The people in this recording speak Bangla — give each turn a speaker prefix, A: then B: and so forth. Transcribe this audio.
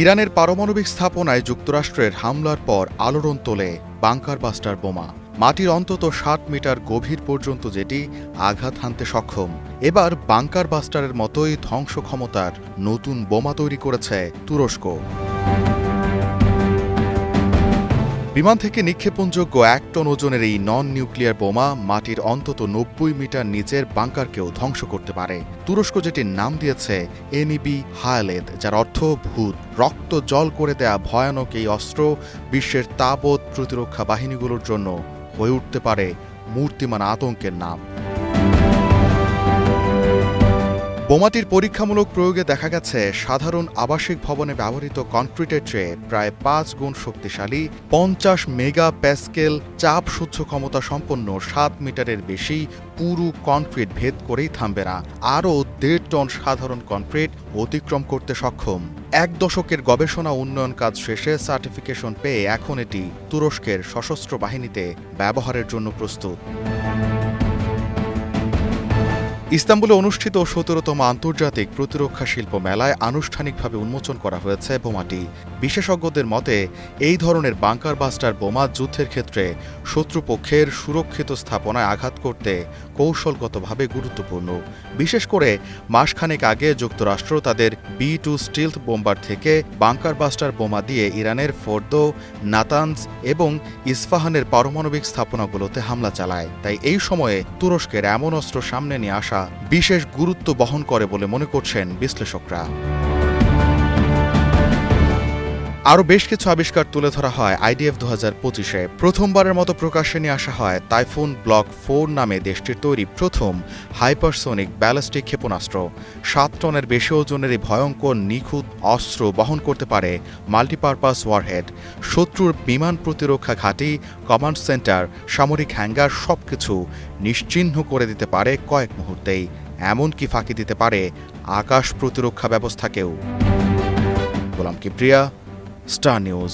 A: ইরানের পারমাণবিক স্থাপনায় যুক্তরাষ্ট্রের হামলার পর আলোড়ন তোলে বাংকার বাস্টার বোমা। মাটির অন্তত ষাট মিটার গভীর পর্যন্ত যেটি আঘাত হানতে সক্ষম। এবার বাংকার বাস্টারের মতোই ধ্বংস ক্ষমতার নতুন বোমা তৈরি করেছে তুরস্ক। বিমান থেকে নিক্ষেপণযোগ্য এক টন ওজনের এই নন নিউক্লিয়ার বোমা মাটির অন্তত নব্বই মিটার নিচের বাংকারকেও ধ্বংস করতে পারে। তুরস্ক যেটির নাম দিয়েছে এনইবি হায়ালেদ, যার অর্থ ভূত। রক্ত জল করে দেয়া ভয়ানক এই অস্ত্র বিশ্বের তাবৎ প্রতিরক্ষা বাহিনীগুলোর জন্য হয়ে উঠতে পারে মূর্তিমান আতঙ্কের নাম। বোমাটির পরীক্ষামূলক প্রয়োগে দেখা গেছে, সাধারণ আবাসিক ভবনে ব্যবহৃত কনক্রিটের চেয়ে প্রায় পাঁচ গুণ শক্তিশালী পঞ্চাশ মেগা প্যাসকেল চাপ সহ্য ক্ষমতা সম্পন্ন সাত মিটারের বেশি পুরু কনক্রিট ভেদ করেই থামবে না। আরও দেড় টন সাধারণ কনক্রিট অতিক্রম করতে সক্ষম। এক দশকের গবেষণা উন্নয়ন কাজ শেষে সার্টিফিকেশন পেয়ে এখন এটি তুরস্কের সশস্ত্র বাহিনীতে ব্যবহারের জন্য প্রস্তুত। ইস্তাম্বুলে অনুষ্ঠিত সতেরোতম আন্তর্জাতিক প্রতিরক্ষা শিল্প মেলায় আনুষ্ঠানিকভাবে উন্মোচন করা হয়েছে বোমাটি। বিশেষজ্ঞদের মতে, এই ধরনের বাংকার বাস্টার বোমা যুদ্ধের ক্ষেত্রে শত্রুপক্ষের সুরক্ষিত স্থাপনায় আঘাত করতে কৌশলগতভাবে গুরুত্বপূর্ণ। বিশেষ করে, মাসখানেক আগে যুক্তরাষ্ট্র তাদের বি টু স্টিলথ বোম্বার থেকে বাংকার বাস্টার বোমা দিয়ে ইরানের ফোর্দো নাতানস এবং ইস্ফাহানের পারমাণবিক স্থাপনাগুলোতে হামলা চালায়। তাই এই সময়ে তুরস্কের এমন অস্ত্র সামনে নিয়ে আসা বিশেষ গুরুত্ব বহন করে বলে মনে করছেন বিশ্লেষকরা। আরও বেশ কিছু আবিষ্কার তুলে ধরা হয় আইডিএফ দু হাজার পঁচিশে। প্রথমবারের মতো প্রকাশ্যে নিয়ে আসা হয় টাইফুন ব্লক ফোর নামে দেশটির তৈরি প্রথম হাইপারসোনিক ব্যালিস্টিক ক্ষেপণাস্ত্র। সাত টনের বেশি ওজনের এই ভয়ঙ্কর নিখুঁত অস্ত্র বহন করতে পারে মাল্টিপারপাস ওয়ারহেড। শত্রুর বিমান প্রতিরক্ষা ঘাঁটি, কমান্ড সেন্টার, সামরিক হ্যাঙ্গার সবকিছু নিশ্চিহ্ন করে দিতে পারে কয়েক মুহূর্তেই। এমনকি ফাঁকি দিতে পারে আকাশ প্রতিরক্ষা ব্যবস্থাকেও। গোলাম কিপ্রিয়া স্টার নিউজ